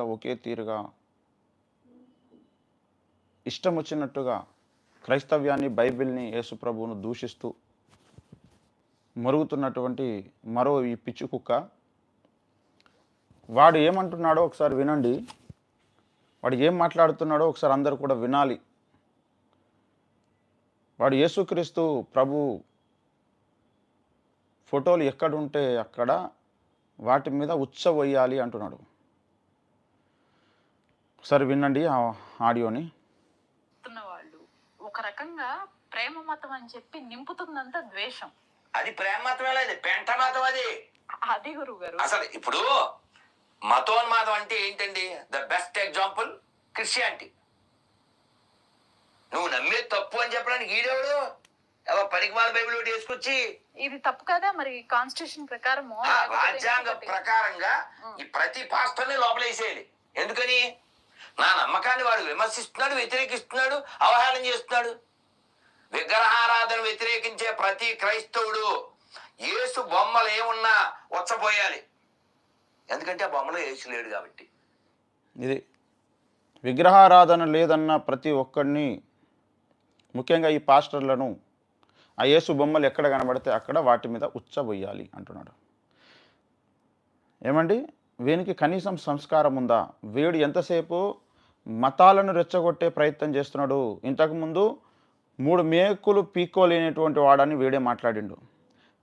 ఒకే తీరుగా ఇష్టం వచ్చినట్టుగా క్రైస్తవ్యాన్ని బైబిల్ని యేసుప్రభువును దూషిస్తూ మరుగుతున్నటువంటి మరో ఈ పిచ్చి కుక్క వాడు ఏమంటున్నాడో ఒకసారి వినండి. వాడు ఏం మాట్లాడుతున్నాడో ఒకసారి అందరు కూడా వినాలి. వాడు యేసుక్రీస్తు ప్రభు ఫోటోలు ఎక్కడుంటే అక్కడ వాటి మీద ఉచ్చవయ్యాలి అంటున్నాడు. ఒకసారి వినండి ఆ ఆడియోని. వాళ్ళు ఒక రకంగా ప్రేమ మతం అని చెప్పి నింపుతుందంతా ద్వేషం. అది ప్రేమ మతమే లేదు పెంట మతం అది. అది గురువు గారు. అసలు ఇప్పుడు మతోన్మాదం అంటే ఏంటండి? ద బెస్ట్ ఎగ్జాంపుల్ క్రిస్టియానిటీ నువ్వు నమ్మే తప్పు అని చెప్పడానికి ఈడేవాడు ఎవరో పనికిమాల బైబిల్ ఒకటి వేసుకొచ్చి ఇది తప్పు కదా మరి కాన్స్టిట్యూషన్ ప్రకారము ఆ రాజ్యాంగ ప్రకారంగా ఈ ప్రతి పాస్టర్ని లోపలేసేయాలి. ఎందుకని? నా నమ్మకాన్ని వాడు విమర్శిస్తున్నాడు వ్యతిరేకిస్తున్నాడు అవహేళన చేస్తున్నాడు. విగ్రహారాధన వ్యతిరేకించే ప్రతి క్రైస్తవుడు యేసు బొమ్మలు ఏమున్నా వచ్చపోయాలి ఎందుకంటే ఆ బొమ్మలో యేసు లేడు కాబట్టి. ఇది విగ్రహారాధన లేదన్న ప్రతి ఒక్కడిని ముఖ్యంగా ఈ పాస్టర్లను ఆ యేసు బొమ్మలు ఎక్కడ కనబడితే అక్కడ వాటి మీద ఉచ్చబోయాలి అంటున్నాడు. ఏమండి? వీనికి కనీసం సంస్కారం ఉందా? వీడు ఎంతసేపు మతాలను రెచ్చగొట్టే ప్రయత్నం చేస్తున్నాడు? ఇంతకుముందు మూడు మేకులు పీక్కోలేనటువంటి వాడని వీడే మాట్లాడిండు.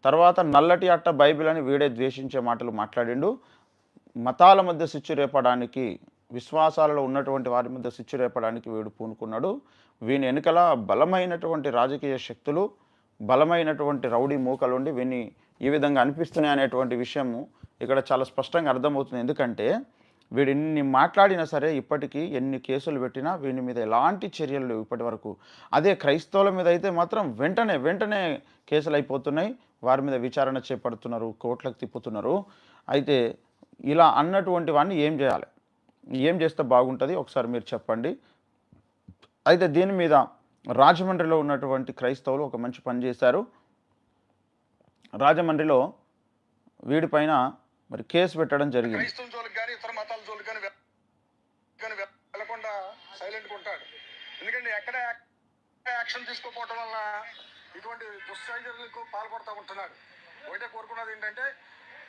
తర్వాత నల్లటి అట్ట బైబిల్ అని వీడే ద్వేషించే మాటలు మాట్లాడిండు. మతాల మధ్య సిచ్చు రేపడానికి విశ్వాసాలలో ఉన్నటువంటి వారి మధ్య సిచ్చు రేపడానికి వీడు పూనుకున్నాడు. వీని వెనుకల బలమైనటువంటి రాజకీయ శక్తులు బలమైనటువంటి రౌడీ మూకలుండి వీని ఈ విధంగా అనిపిస్తున్నాయి అనేటువంటి విషయము ఇక్కడ చాలా స్పష్టంగా అర్థమవుతుంది. ఎందుకంటే వీడిన్ని మాట్లాడినా సరే ఇప్పటికీ ఎన్ని కేసులు పెట్టినా వీని మీద ఎలాంటి చర్యలు లేవు ఇప్పటి వరకు. అదే క్రైస్తవుల మీద అయితే మాత్రం వెంటనే వెంటనే కేసులు అయిపోతున్నాయి. వారి మీద విచారణ చేపడుతున్నారు కోట్లకు తిప్పుతున్నారు. అయితే ఇలా అన్నటువంటి వాడిని ఏం చేయాలి? ఏం చేస్తే బాగుంటుంది? ఒకసారి మీరు చెప్పండి. అయితే దీని మీద రాజమండ్రిలో ఉన్నటువంటి క్రైస్తవులు ఒక మంచి పని చేశారు. రాజమండ్రిలో వీడిపైన మరి కేసు పెట్టడం జరిగింది. క్రైస్తవ జోలికి కానీ ఇతర మతాల జోలికి కానీ వె- కానీ వె- వెళ్ళకుండా సైలెంట్ ఉంటాడు. ఎందుకంటే ఎక్కడ యాక్షన్ తీసుకోకపోవడం వల్ల ఇటువంటి దుశ్చర్యలకు పాల్పడుతూ ఉంటున్నాడు. ఒకటే కోరుకున్నది ఏంటంటే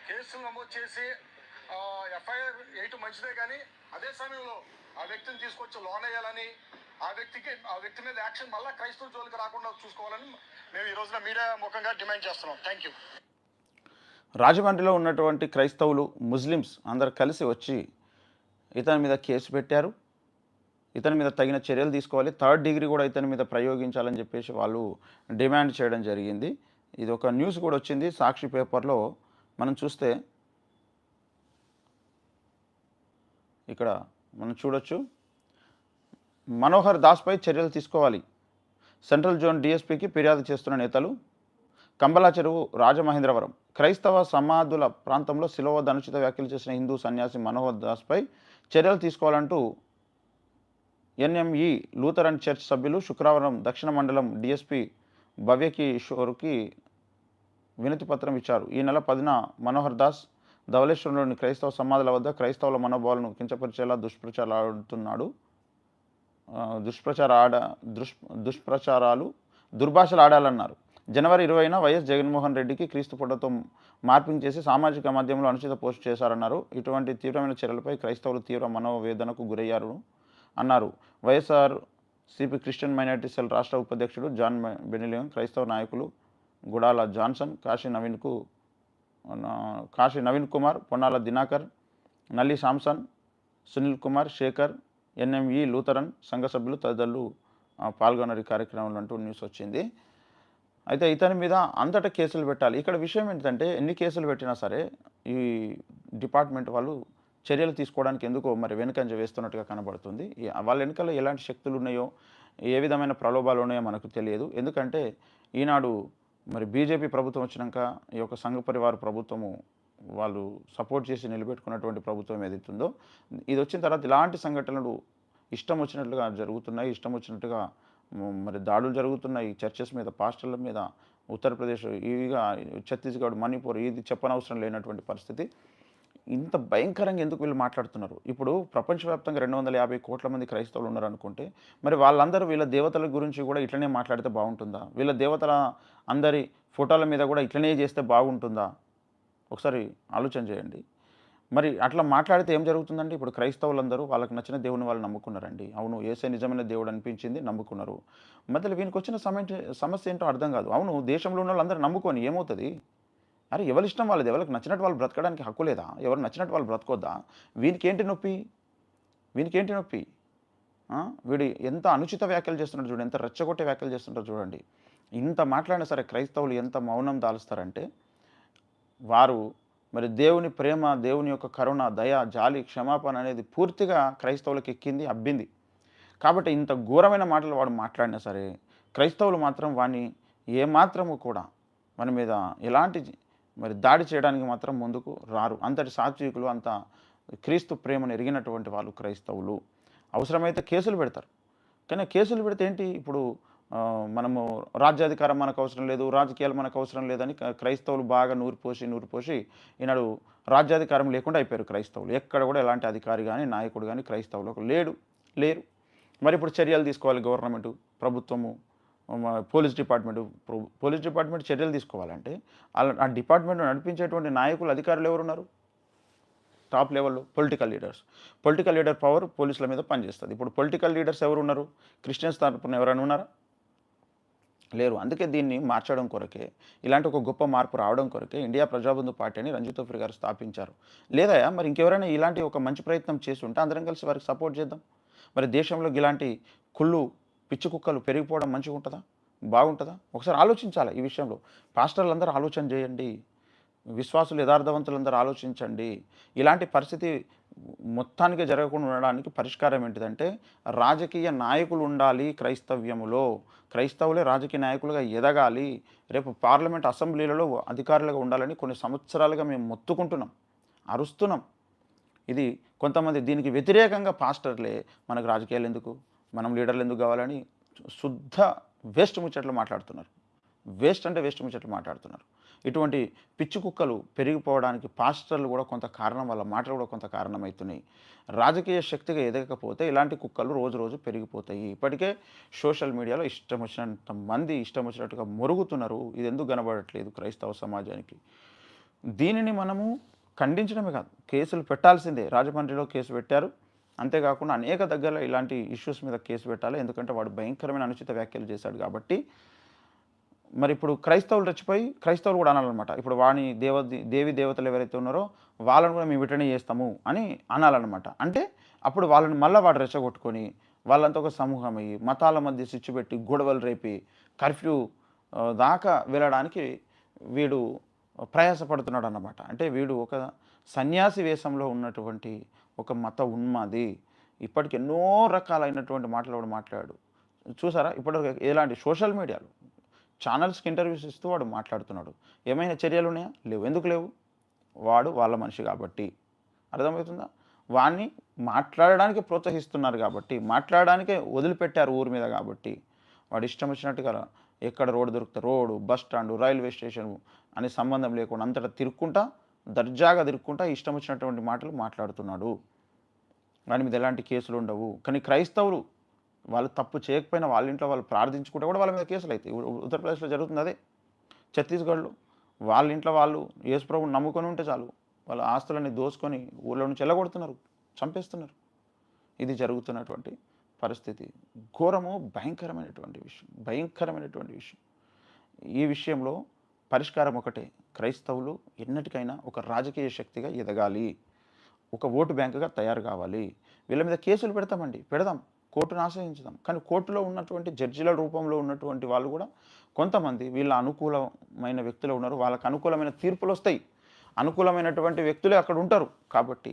కేసులు నమోదు చేసి ఎఫ్ఐఆర్ వేయటం మంచిదే కానీ అదే సమయంలో ఆ వ్యక్తిని తీసుకొచ్చి లోన్ వేయాలని ఆ వ్యక్తికి ఆ వ్యక్తి మీద యాక్షన్ మళ్ళీ క్రైస్తవ జోలికి రాకుండా చూసుకోవాలని మేము ఈ రోజున మీడియా ముఖంగా డిమాండ్ చేస్తున్నాం. థ్యాంక్ యూ రాజమండ్రిలో ఉన్నటువంటి క్రైస్తవులు ముస్లిమ్స్ అందరు కలిసి వచ్చి ఇతని మీద కేసు పెట్టారు. ఇతని మీద తగిన చర్యలు తీసుకోవాలి. థర్డ్ డిగ్రీ కూడా ఇతని మీద ప్రయోగించాలని చెప్పేసి వాళ్ళు డిమాండ్ చేయడం జరిగింది. ఇది ఒక న్యూస్ కూడా వచ్చింది. సాక్షి పేపర్లో మనం చూస్తే ఇక్కడ మనం చూడొచ్చు. మనోహర్ దాస్పై చర్యలు తీసుకోవాలి. సెంట్రల్ జోన్ డిఎస్పీకి ఫిర్యాదు చేస్తున్న నేతలు కంబలా చెరువు రాజమహేంద్రవరం. క్రైస్తవ సమాధుల ప్రాంతంలో శిలవ ధనుచిత వ్యాఖ్యలు చేసిన హిందూ సన్యాసి మనోహర్ దాస్పై చర్యలు తీసుకోవాలంటూ ఎన్ఎంఈ లూథరన్ చర్చ్ సభ్యులు శుక్రవారం దక్షిణ మండలం డిఎస్పి భవ్యకిషోర్కి వినతి పత్రం ఇచ్చారు. ఈ నెల పదిన మనోహర్ దాస్ ధవలేశ్వరంలోని క్రైస్తవ సమాధుల వద్ద క్రైస్తవుల మనోభావాలను కించపరిచేలా దుష్ప్రచారాలు ఆడుతున్నాడు. దుష్ప్రచార ఆడ దుష్ దుష్ప్రచారాలు దుర్భాషలు ఆడాలన్నారు. జనవరి ఇరవైన వైఎస్ జగన్మోహన్ రెడ్డికి క్రీస్తు ఫోటోతో మార్పింగ్ చేసి సామాజిక మాధ్యమంలో అనుచిత పోస్ట్ చేశారన్నారు. ఇటువంటి తీవ్రమైన చర్యలపై క్రైస్తవులు తీవ్ర మనోవేదనకు గురయ్యారు అన్నారు. YSR CP Christian minority cell రాష్ట్ర ఉపాధ్యక్షుడు జాన్ మె- బెనిలియం క్రైస్తవ నాయకులు Gudala Johnson Kashi నవీన్కు Kashi Naveen Kumar Ponnala Dinakar Nalli Samson Sunil Kumar Shekhar NME Lutheran సంఘ సభ్యులు తదితరులు పాల్గొన్నారు ఈ కార్యక్రమంలో అంటూ న్యూస్ వచ్చింది. అయితే ఇతని మీద అంతటా కేసులు పెట్టాలి. ఇక్కడ విషయం ఏంటంటే ఎన్ని కేసులు పెట్టినా సరే ఈ డిపార్ట్మెంట్ వాళ్ళు చర్యలు తీసుకోవడానికి ఎందుకో మరి వెనుకంజ వేస్తున్నట్టుగా కనబడుతుంది. వాళ్ళ వెనుకలో ఎలాంటి శక్తులు ఉన్నాయో ఏ విధమైన ప్రలోభాలు ఉన్నాయో మనకు తెలియదు. ఎందుకంటే ఈనాడు మరి బీజేపీ ప్రభుత్వం వచ్చినాక ఈ యొక్క సంఘ పరివార ప్రభుత్వము వాళ్ళు సపోర్ట్ చేసి నిలబెట్టుకున్నటువంటి ప్రభుత్వం ఏదైతుందో ఇది వచ్చిన తర్వాత ఇలాంటి సంఘటనలు ఇష్టం వచ్చినట్లుగా జరుగుతున్నాయి ఇష్టం వచ్చినట్టుగా మరి దాడులు జరుగుతున్నాయి. చర్చెస్ మీద పాస్టర్ల మీద ఉత్తరప్రదేశ్ ఇవిగా ఛత్తీస్గఢ్ మణిపూర్ ఇది చెప్పనవసరం లేనటువంటి పరిస్థితి. ఇంత భయంకరంగా ఎందుకు వీళ్ళు మాట్లాడుతున్నారు? ఇప్పుడు ప్రపంచవ్యాప్తంగా రెండు వందల యాభై కోట్ల మంది క్రైస్తవులు ఉన్నారు అనుకుంటే మరి వాళ్ళందరూ వీళ్ళ దేవతల గురించి కూడా ఇట్లనే మాట్లాడితే బాగుంటుందా? వీళ్ళ దేవతల అందరి ఫోటోల మీద కూడా ఇట్లనే చేస్తే బాగుంటుందా? ఒకసారి ఆలోచన చేయండి. మరి అట్లా మాట్లాడితే ఏం జరుగుతుందండి ఇప్పుడు క్రైస్తవులందరూ వాళ్ళకి నచ్చిన దేవుని వాళ్ళు నమ్ముకున్నారండి. అవును ఏసే నిజమైన దేవుడు అనిపించింది నమ్ముకున్నారు. మధ్యలో వీనికి వచ్చిన సమస్య సమస్య ఏంటో అర్థం కాదు. అవును దేశంలో ఉన్న వాళ్ళందరూ నమ్ముకొని ఏమవుతుంది? అరే ఎవరి ఇష్టం వాళ్ళది? ఎవరికి నచ్చినట్టు వాళ్ళు బ్రతకడానికి హక్కు లేదా? ఎవరు నచ్చినట్టు వాళ్ళు బ్రతకొద్దా? వీనికి ఏంటి నొప్పి? వీనికి ఏంటి నొప్పి వీడు ఎంత అనుచిత వ్యాఖ్యలు చేస్తున్నాడు చూడండి ఎంత రెచ్చగొట్టే వ్యాఖ్యలు చేస్తుంటారు చూడండి. ఇంత మాట్లాడినా సరే క్రైస్తవులు ఎంత మౌనం దాలుస్తారంటే వారు మరి దేవుని ప్రేమ దేవుని యొక్క కరుణ దయ జాలి క్షమాపణ అనేది పూర్తిగా క్రైస్తవులకు ఎక్కింది అబ్బింది. కాబట్టి ఇంత ఘోరమైన మాటలు వాడు మాట్లాడినా సరే క్రైస్తవులు మాత్రం వాడిని ఏమాత్రము కూడా మన మీద ఎలాంటి మరి దాడి చేయడానికి మాత్రం ముందుకు రారు. అంతటి సాత్వికులు అంత క్రీస్తు ప్రేమను ఎరిగినటువంటి వాళ్ళు క్రైస్తవులు. అవసరమైతే కేసులు పెడతారు. కానీ కేసులు పెడితే ఏంటి? ఇప్పుడు మనము రాజ్యాధికారం మనకు అవసరం లేదు రాజకీయాలు మనకు అవసరం లేదని క్రైస్తవులు బాగా నూరిపోసి నూరిపోసి ఈనాడు రాజ్యాధికారం లేకుండా అయిపోయారు క్రైస్తవులు. ఎక్కడ కూడా ఎలాంటి అధికారి కానీ నాయకుడు కానీ క్రైస్తవులకు లేడు లేరు. మరి ఇప్పుడు చర్యలు తీసుకోవాలి గవర్నమెంట్ ప్రభుత్వము పోలీస్ డిపార్ట్మెంట్ పోలీస్ డిపార్ట్మెంట్ చర్యలు తీసుకోవాలంటే అలా ఆ డిపార్ట్మెంట్ నడిపించేటువంటి నాయకులు అధికారులు ఎవరున్నారు? టాప్ లెవెల్లో political leaders. Political leader power పోలీసుల మీద పనిచేస్తుంది. ఇప్పుడు పొలిటికల్ లీడర్స్ ఎవరు ఉన్నారు క్రిస్టియన్స్ తరపున ఎవరైనా ఉన్నారా? లేరు. అందుకే దీన్ని మార్చడం కొరకే ఇలాంటి ఒక గొప్ప మార్పు రావడం కొరకే ఇండియా ప్రజాబంధు పార్టీ అని రంజిత్ తోఫ్రి గారు స్థాపించారు. లేదా మరి ఇంకెవరైనా ఇలాంటి ఒక మంచి ప్రయత్నం చేసి ఉంటే అందరం కలిసి వారికి సపోర్ట్ చేద్దాం. మరి దేశంలో ఇలాంటి కుళ్ళు పిచ్చి కుక్కలు పెరిగిపోవడం మంచిగా ఉంటుందా బాగుంటుందా? ఒకసారి ఆలోచించాలి ఈ విషయంలో. పాస్టర్లు అందరూ ఆలోచన చేయండి. విశ్వాసులు యథార్థవంతులందరూ ఆలోచించండి. ఇలాంటి పరిస్థితి మొత్తానికి జరగకుండా ఉండడానికి పరిష్కారం ఏంటిదంటే రాజకీయ నాయకులు ఉండాలి క్రైస్తవ్యములో. క్రైస్తవులే రాజకీయ నాయకులుగా ఎదగాలి. రేపు పార్లమెంట్ అసెంబ్లీలలో అధికారులుగా ఉండాలని కొన్ని సంవత్సరాలుగా మేము మొత్తుకుంటున్నాం. అరుస్తున్నాం. ఇది కొంతమంది దీనికి వ్యతిరేకంగా పాస్టర్లే మనకు రాజకీయాలు ఎందుకు? మనం లీడర్లు ఎందుకు కావాలని శుద్ధ వేస్ట్ ముచ్చట్లు మాట్లాడుతున్నారు. వేస్ట్ అంటే వేస్ట్ ముచ్చట్లు మాట్లాడుతున్నారు. ఇటువంటి పిచ్చి కుక్కలు పెరిగిపోవడానికి పాస్టర్లు కూడా కొంత కారణం వాళ్ళ మాటలు కూడా కొంత కారణమవుతున్నాయి. రాజకీయ శక్తిగా ఎదగకపోతే ఇలాంటి కుక్కలు రోజు రోజు పెరిగిపోతాయి. ఇప్పటికే సోషల్ మీడియాలో ఇష్టం వచ్చినంత మంది ఇష్టం వచ్చినట్టుగా మొరుగుతున్నారు. ఇది ఎందుకు కనబడట్లేదు క్రైస్తవ సమాజానికి? దీనిని మనము ఖండించడమే కాదు కేసులు పెట్టాల్సిందే. రాజమండ్రిలో కేసు పెట్టారు. అంతేకాకుండా అనేక దగ్గర ఇలాంటి ఇష్యూస్ మీద కేసు పెట్టాలి. ఎందుకంటే వాడు భయంకరమైన అనుచిత వ్యాఖ్యలు చేశాడు కాబట్టి మరి ఇప్పుడు క్రైస్తవులు రెచ్చిపోయి క్రైస్తవులు కూడా అనాలన్నమాట. ఇప్పుడు వాణి దేవ దేవి దేవతలు ఎవరైతే ఉన్నారో వాళ్ళని కూడా మేము ఇటనే చేస్తాము అని అనాలన్నమాట. అంటే అప్పుడు వాళ్ళని మళ్ళీ వాడు రెచ్చగొట్టుకొని వాళ్ళంతా ఒక సమూహం అయ్యి మతాల మధ్య స్విచ్ పెట్టి గొడవలు రేపి కర్ఫ్యూ దాకా వెళ్ళడానికి వీడు ప్రయాసపడుతున్నాడు అన్నమాట అంటే వీడు ఒక సన్యాసి వేషంలో ఉన్నటువంటి ఒక మత ఉన్మాది. ఇప్పటికి ఎన్నో రకాలైనటువంటి మాటలు కూడా మాట్లాడు. చూసారా? ఇప్పటివరకు ఎలాంటి సోషల్ మీడియాలో ఛానల్స్కి ఇంటర్వ్యూస్ ఇస్తూ వాడు మాట్లాడుతున్నాడు. ఏమైనా చర్యలు ఉన్నాయా లేవు. ఎందుకు లేవు? వాడు వాళ్ళ మనిషి కాబట్టి. అర్థమవుతుందా? వాడిని మాట్లాడడానికి ప్రోత్సహిస్తున్నారు కాబట్టి మాట్లాడడానికే వదిలిపెట్టారు ఊరి మీద కాబట్టి. వాడు ఇష్టం వచ్చినట్టుగా ఎక్కడ road దొరుకుతా road bus stand railway station అని సంబంధం లేకుండా అంతటా తిరుక్కుంటా దర్జాగా తిరుక్కుంటా ఇష్టం వచ్చినటువంటి మాటలు మాట్లాడుతున్నాడు. వాని మీద ఎలాంటి కేసులు ఉండవు. కానీ క్రైస్తవులు వాళ్ళు తప్పు చేయకపోయినా వాళ్ళ ఇంట్లో వాళ్ళు ప్రార్థించుకుంటే కూడా వాళ్ళ మీద కేసులు అవుతాయి. ఉత్తరప్రదేశ్లో జరుగుతుంది అదే. ఛత్తీస్గఢ్లో వాళ్ళ ఇంట్లో వాళ్ళు యేసుప్రభుని నమ్ముకొని ఉంటే చాలు. వాళ్ళ ఆస్తులని దోసుకొని ఊళ్ళో నుంచి వెళ్ళగొడుతున్నారు చంపేస్తున్నారు. ఇది జరుగుతున్నటువంటి పరిస్థితి. ఘోరము భయంకరమైనటువంటి విషయం. భయంకరమైనటువంటి విషయం. ఈ విషయంలో పరిష్కారం ఒకటే. క్రైస్తవులు ఎన్నటికైనా ఒక రాజకీయ శక్తిగా ఎదగాలి. ఒక ఓటు బ్యాంకుగా తయారు కావాలి. వీళ్ళ మీద కేసులు పెడతామండి. పెడదాం. కోర్టును ఆశ్రయించుదాం. కానీ కోర్టులో ఉన్నటువంటి జడ్జిల రూపంలో ఉన్నటువంటి వాళ్ళు కూడా కొంతమంది వీళ్ళ అనుకూలమైన వ్యక్తులు ఉన్నారు. వాళ్ళకు అనుకూలమైన తీర్పులు వస్తాయి. అనుకూలమైనటువంటి వ్యక్తులే అక్కడ ఉంటారు. కాబట్టి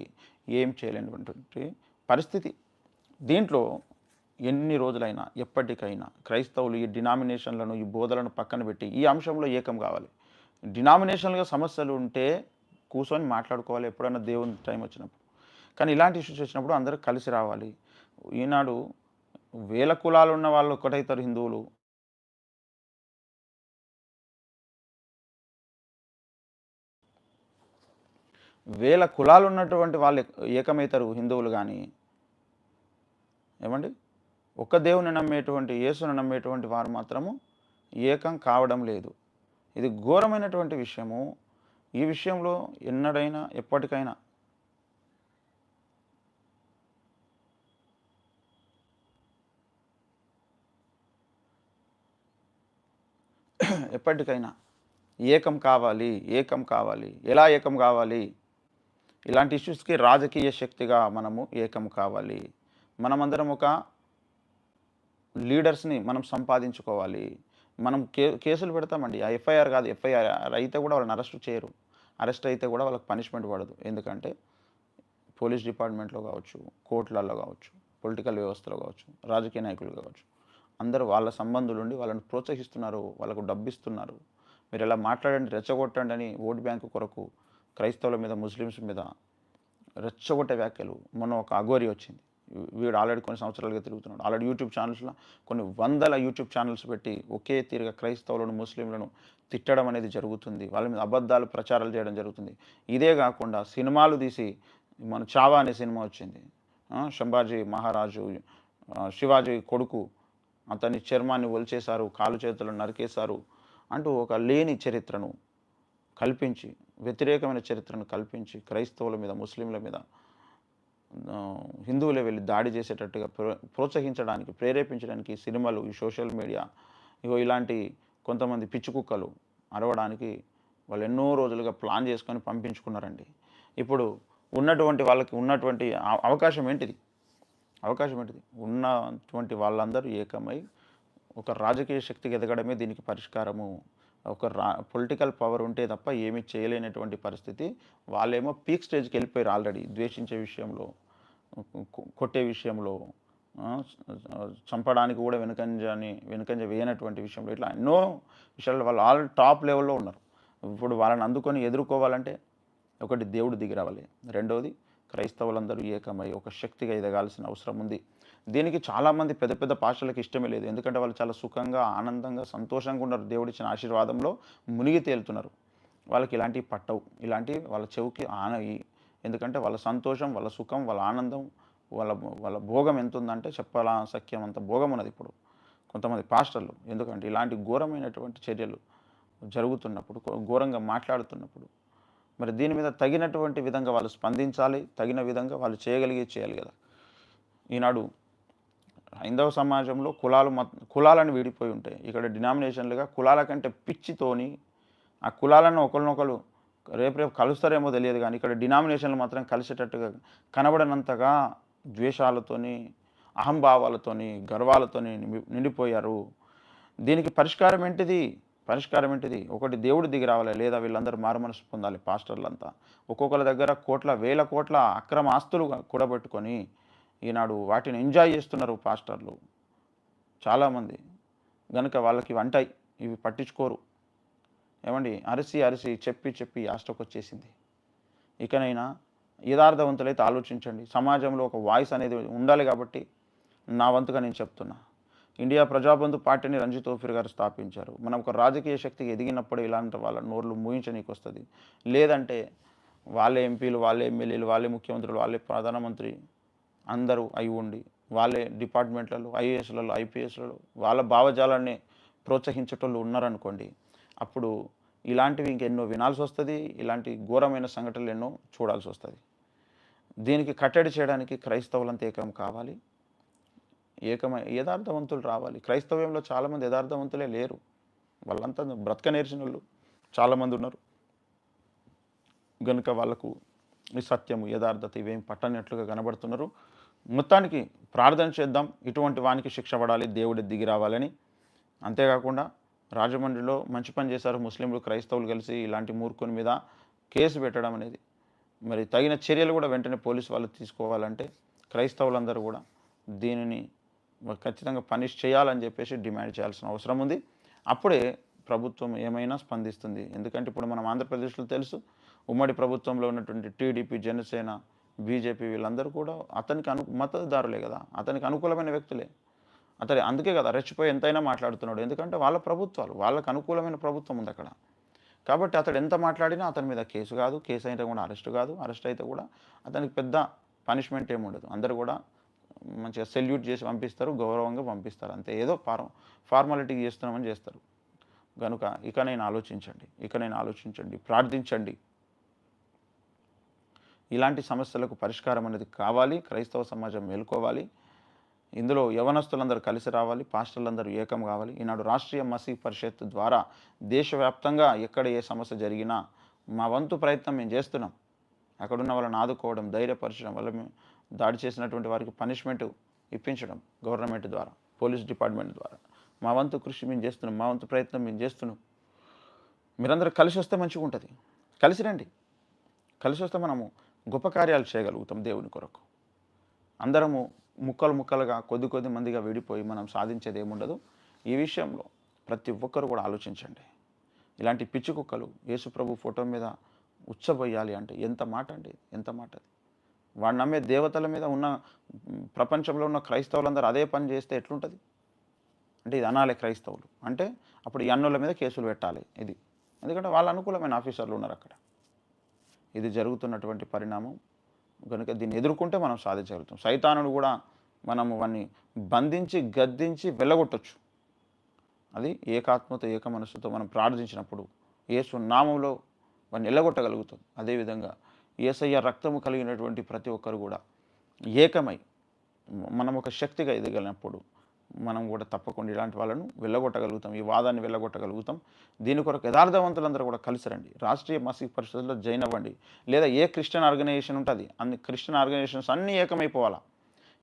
ఏం చేయలేనటువంటి పరిస్థితి. దీంట్లో ఎన్ని రోజులైనా ఎప్పటికైనా క్రైస్తవులు ఈ డినామినేషన్లను ఈ బోధలను పక్కన పెట్టి ఈ అంశంలో ఏకం కావాలి. డినామినేషన్లుగా సమస్యలు ఉంటే కూర్చొని మాట్లాడుకోవాలి ఎప్పుడైనా దేవుని టైం వచ్చినప్పుడు. కానీ ఇలాంటి ఇష్యూస్ వచ్చినప్పుడు అందరూ కలిసి రావాలి. ఈనాడు వేల కులాలు ఉన్న వాళ్ళు ఒకటైతారు హిందువులు. వేల కులాలు ఉన్నటువంటి వాళ్ళు ఏకమవుతారు హిందువులు కానీ ఏమండి? ఒక్క దేవుని నమ్మేటువంటి యేసుని నమ్మేటువంటి వారు మాత్రము ఏకం కావడం లేదు. ఇది ఘోరమైనటువంటి విషయము. ఈ విషయంలో ఎన్నడైనా ఎప్పటికైనా ఎప్పటికైనా ఏకం కావాలి ఏకం కావాలి. ఎలా ఏకం కావాలి? ఇలాంటి ఇష్యూస్కి రాజకీయ శక్తిగా మనము ఏకం కావాలి. మనమందరం ఒక లీడర్స్ని మనం సంపాదించుకోవాలి. మనం కే కేసులు పెడతామండి. ఆ ఎఫ్ఐఆర్ కాదు ఎఫ్ఐఆర్ అయితే కూడా వాళ్ళని అరెస్ట్ చేయరు. అరెస్ట్ అయితే కూడా వాళ్ళకి పనిష్మెంట్ పడదు. ఎందుకంటే పోలీస్ డిపార్ట్మెంట్లో కావచ్చు కోర్టులలో కావచ్చు పొలిటికల్ వ్యవస్థలో కావచ్చు రాజకీయ నాయకులు కావచ్చు. అందరూ వాళ్ళ సంబంధులు ఉండి వాళ్ళని ప్రోత్సహిస్తున్నారు వాళ్ళకు డబ్బిస్తున్నారు. మీరు ఎలా మాట్లాడండి రెచ్చగొట్టండి అని ఓటు బ్యాంకు కొరకు క్రైస్తవుల మీద ముస్లిమ్స్ మీద రెచ్చగొట్టే వ్యాఖ్యలు. మొన్న ఒక అఘోరి వచ్చింది. వీడు ఆల్రెడీ కొన్ని సంవత్సరాలుగా తిరుగుతున్నాడు. ఆల్రెడీ యూట్యూబ్ ఛానల్స్లో కొన్ని వందల యూట్యూబ్ ఛానల్స్ పెట్టి ఒకే తీరుగా క్రైస్తవులను ముస్లింలను తిట్టడం అనేది జరుగుతుంది. వాళ్ళ మీద అబద్ధాలు ప్రచారాలు చేయడం జరుగుతుంది. ఇదే కాకుండా సినిమాలు తీసి మన చావా అనే సినిమా వచ్చింది. శంభాజీ మహారాజు శివాజీ కొడుకు అతని చర్మాన్ని ఒలిచేశారు కాలు చేతులను నరికేశారు అంటూ ఒక లేని చరిత్రను కల్పించి వ్యతిరేకమైన చరిత్రను కల్పించి క్రైస్తవుల మీద ముస్లింల మీద ఆ, హిందువులే వెళ్ళి దాడి చేసేటట్టుగా ప్రో- ప్రోత్సహించడానికి ప్రేరేపించడానికి సినిమాలు ఈ సోషల్ మీడియా ఇగో ఇలాంటి కొంతమంది పిచ్చి కుక్కలు అరవడానికి వాళ్ళు ఎన్నో రోజులుగా ప్లాన్ చేసుకొని పంపించుకున్నారండి. ఇప్పుడు ఉన్నటువంటి వాళ్ళకి ఉన్నటువంటి అవ- అవకాశం ఏంటిది? అవకాశం ఏంటిది ఉన్నటువంటి వాళ్ళందరూ ఏకమై ఒక రాజకీయ శక్తికి ఎదగడమే దీనికి పరిష్కారము. ఒక రా పొలిటికల్ పవర్ ఉంటే తప్ప ఏమీ చేయలేనటువంటి పరిస్థితి. వాళ్ళేమో పీక్ స్టేజ్కి వెళ్ళిపోయారు ఆల్రెడీ ద్వేషించే విషయంలో కొట్టే విషయంలో చంపడానికి కూడా వెనుకంజని వెనుకంజ వేయనటువంటి విషయంలో ఇట్లా ఎన్నో విషయాల్లో వాళ్ళు ఆల్ టాప్ లెవెల్లో ఉన్నారు. ఇప్పుడు వాళ్ళని అందుకొని ఎదుర్కోవాలంటే ఒకటి దేవుడు దిగి రావాలి. రెండవది క్రైస్తవులందరూ ఏకమై ఒక శక్తిగా ఎదగాల్సిన అవసరం ఉంది. దీనికి చాలామంది పెద్ద పెద్ద పాషలకు ఇష్టమే లేదు. ఎందుకంటే వాళ్ళు చాలా సుఖంగా ఆనందంగా సంతోషంగా ఉన్నారు. దేవుడిచ్చిన ఆశీర్వాదంలో మునిగి తేలుతున్నారు. వాళ్ళకి ఇలాంటివి పట్టవు. ఇలాంటివి వాళ్ళ చెవుకి ఆనవి ఎందుకంటే వాళ్ళ సంతోషం వాళ్ళ సుఖం వాళ్ళ ఆనందం వాళ్ళ వాళ్ళ భోగం ఎంత ఉందంటే చెప్పాలా సఖ్యం అంత భోగం ఉన్నది ఇప్పుడు కొంతమంది పాస్టర్లు. ఎందుకంటే ఇలాంటి ఘోరమైనటువంటి చర్యలు జరుగుతున్నప్పుడు ఘోరంగా మాట్లాడుతున్నప్పుడు మరి దీని మీద తగినటువంటి విధంగా వాళ్ళు స్పందించాలి తగిన విధంగా వాళ్ళు చేయగలిగి చేయాలి కదా. ఈనాడు హైందవ సమాజంలో కులాలు మత కులాలను విడిపోయి ఉంటాయి. ఇక్కడ డినామినేషన్లుగా కులాల కంటే పిచ్చితోని ఆ కులాలను ఒకరినొకరు రేపు రేపు కలుస్తారేమో తెలియదు కానీ ఇక్కడ డినామినేషన్లు మాత్రం కలిసేటట్టుగా కనబడనంతగా ద్వేషాలతోని అహంభావాలతోని గర్వాలతోని నిండి- నిండిపోయారు. దీనికి పరిష్కారం ఏంటిది? పరిష్కారం ఏంటిది? ఒకటి దేవుడి దిగి రావాలి లేదా వీళ్ళందరూ మారుమనసు పొందాలి పాస్టర్లంతా. ఒక్కొక్కరి దగ్గర కోట్ల వేల కోట్ల అక్రమ ఆస్తులు కూడబెట్టుకొని ఈనాడు వాటిని ఎంజాయ్ చేస్తున్నారు పాస్టర్లు. చాలామంది. గనుక వాళ్ళకి ఇవి అంటాయి ఇవి పట్టించుకోరు. ఏమండి? అరిసి అరిసి చెప్పి చెప్పి ఆస్టకు వచ్చేసింది. ఇకనైనా యథార్థవంతులైతే ఆలోచించండి. సమాజంలో ఒక వాయిస్ అనేది ఉండాలి కాబట్టి నా వంతుగా నేను చెప్తున్నా. ఇండియా ప్రజాబంధు పార్టీని రంజిత్ ఓఫీర్ గారు స్థాపించారు. మనం ఒక రాజకీయ శక్తికి ఎదిగినప్పుడు ఇలాంటి వాళ్ళ నోర్లు మూయించనీకి వస్తుంది లేదంటే వాళ్ళే ఎంపీలు వాళ్ళే ఎమ్మెల్యేలు వాళ్ళే ముఖ్యమంత్రులు వాళ్ళే ప్రధానమంత్రి అందరూ అయి ఉండి వాళ్ళే డిపార్ట్మెంట్లలో ఐఏఎస్లలో ఐపీఎస్లలో వాళ్ళ భావజాలాన్ని ప్రోత్సహించేటోళ్ళు ఉన్నారనుకోండి అప్పుడు ఇలాంటివి ఇంకెన్నో వినాల్సి వస్తుంది ఇలాంటి ఘోరమైన సంఘటనలు ఎన్నో చూడాల్సి వస్తుంది. దీనికి కట్టడి చేయడానికి క్రైస్తవులంతా ఏకం కావాలి. ఏకమై యథార్థవంతులు రావాలి. క్రైస్తవ్యంలో చాలామంది యథార్థవంతులే లేరు. వాళ్ళంతా బ్రతక నేర్చిన వాళ్ళు చాలామంది ఉన్నారు. కనుక వాళ్ళకు ఈ సత్యము యథార్థత ఇవేం పట్టనట్లుగా కనబడుతున్నారు. మొత్తానికి ప్రార్థన చేద్దాం. ఇటువంటి వానికి శిక్ష పడాలి దేవుడి దిగి రావాలని. అంతేకాకుండా రాజమండ్రిలో మంచి పని చేశారు ముస్లింలు క్రైస్తవులు కలిసి ఇలాంటి మూర్ఖుని మీద కేసు పెట్టడం అనేది. మరి తగిన చర్యలు కూడా వెంటనే పోలీసు వాళ్ళు తీసుకోవాలంటే క్రైస్తవులందరూ కూడా దీనిని ఖచ్చితంగా పనిష్ చేయాలని చెప్పేసి డిమాండ్ చేయాల్సిన అవసరం ఉంది. అప్పుడే ప్రభుత్వం ఏమైనా స్పందిస్తుంది. ఎందుకంటే ఇప్పుడు మనం ఆంధ్రప్రదేశ్లో తెలుసు ఉమ్మడి ప్రభుత్వంలో ఉన్నటువంటి టీడీపీ జనసేన బీజేపీ వీళ్ళందరూ కూడా అతనికి అను మద్దతుదారులే కదా. అతనికి అనుకూలమైన వ్యక్తులే. అతని అందుకే కదా రెచ్చిపోయి ఎంతైనా మాట్లాడుతున్నాడు. ఎందుకంటే వాళ్ళ ప్రభుత్వాలు వాళ్ళకు అనుకూలమైన ప్రభుత్వం ఉంది అక్కడ. కాబట్టి అతడు ఎంత మాట్లాడినా అతని మీద కేసు కాదు కేసు అయితే కూడా అరెస్ట్ కాదు. అరెస్ట్ అయితే కూడా అతనికి పెద్ద పనిష్మెంట్ ఏమి ఉండదు. అందరూ కూడా మంచిగా సెల్యూట్ చేసి పంపిస్తారు గౌరవంగా పంపిస్తారు. అంతే ఏదో ఫార్మ ఫార్మాలిటీ చేస్తున్నామని చేస్తారు. కనుక ఇక నేను ఆలోచించండి ఇక నేను ఆలోచించండి ప్రార్థించండి. ఇలాంటి సమస్యలకు పరిష్కారం అనేది కావాలి క్రైస్తవ సమాజం మేల్కోవాలి. ఇందులో యవనస్తులందరూ కలిసి రావాలి పాస్టర్లందరూ ఏకం కావాలి. ఈనాడు రాష్ట్రీయ మసీ పరిషత్ ద్వారా దేశవ్యాప్తంగా ఎక్కడ ఏ సమస్య జరిగినా మా వంతు ప్రయత్నం మేము చేస్తున్నాం. అక్కడున్న వాళ్ళని ఆదుకోవడం ధైర్యపరచడం వల్ల మేము దాడి చేసినటువంటి వారికి పనిష్మెంట్ ఇప్పించడం గవర్నమెంట్ ద్వారా పోలీస్ డిపార్ట్మెంట్ ద్వారా. మా వంతు కృషి మేము చేస్తున్నాం మా వంతు ప్రయత్నం మేము చేస్తున్నాం. మీరందరూ కలిసి వస్తే మంచిగా ఉంటుంది. కలిసి రండి. కలిసి వస్తే మనము గొప్ప కార్యాలు చేయగలుగుతాం దేవుని కొరకు. అందరము ముక్కలు ముక్కలుగా కొద్ది కొద్ది మందిగా విడిపోయి మనం సాధించేది ఏముండదు. ఈ విషయంలో ప్రతి ఒక్కరు కూడా ఆలోచించండి. ఇలాంటి పిచ్చి కుక్కలు యేసుప్రభు ఫోటో మీద ఉచ్చబోయాలి అంటే ఎంత మాట అండి? ఎంత మాట అది? వాడు నమ్మే దేవతల మీద ఉన్న ప్రపంచంలో ఉన్న క్రైస్తవులందరూ అదే పని చేస్తే ఎట్లుంటుంది? అంటే ఇది అనాలి క్రైస్తవులు. అంటే అప్పుడు ఈ అన్నుల మీద కేసులు పెట్టాలి ఇది. ఎందుకంటే వాళ్ళ అనుకూలమైన ఆఫీసర్లు ఉన్నారు అక్కడ. ఇది జరుగుతున్నటువంటి పరిణామం. కనుక దీన్ని ఎదుర్కొంటే మనం సాధించగలుగుతాం. సైతానుడు కూడా మనము వాన్ని బంధించి గద్దించి వెళ్ళగొట్టచ్చు. అది ఏకాత్మతో ఏక మనస్సుతో మనం ప్రార్థించినప్పుడు ఏసు నామంలో వాడిని వెళ్ళగొట్టగలుగుతాం అదేవిధంగా ఏసయ్య రక్తము కలిగినటువంటి ప్రతి ఒక్కరు కూడా ఏకమై మనం ఒక శక్తిగా ఎదగలిగినప్పుడు మనం కూడా తప్పకుండా ఇలాంటి వాళ్ళను వెళ్ళగొట్టగలుగుతాం ఈ వాదాన్ని వెళ్ళగొట్టగలుగుతాం. దీని కొరకు యథార్థవంతులందరూ కూడా కలిసి రండి. రాష్ట్రీయ మసీద్ పరిషత్లో జాయిన్ అవ్వండి. లేదా ఏ క్రిస్టియన్ ఆర్గనైజేషన్ ఉంటుంది అన్ని క్రిస్టియన్ ఆర్గనైజేషన్స్ అన్నీ ఏకమైపోవాలా?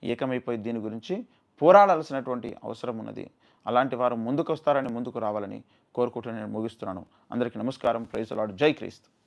ఏకమైపోయి దీని గురించి పోరాడాల్సినటువంటి అవసరం ఉన్నది. అలాంటి వారు ముందుకు వస్తారని ముందుకు రావాలని కోరుకుంటూ నేను ముగిస్తున్నాను. అందరికీ నమస్కారం. ప్రైజ్ లాడ్ జై క్రీస్తు.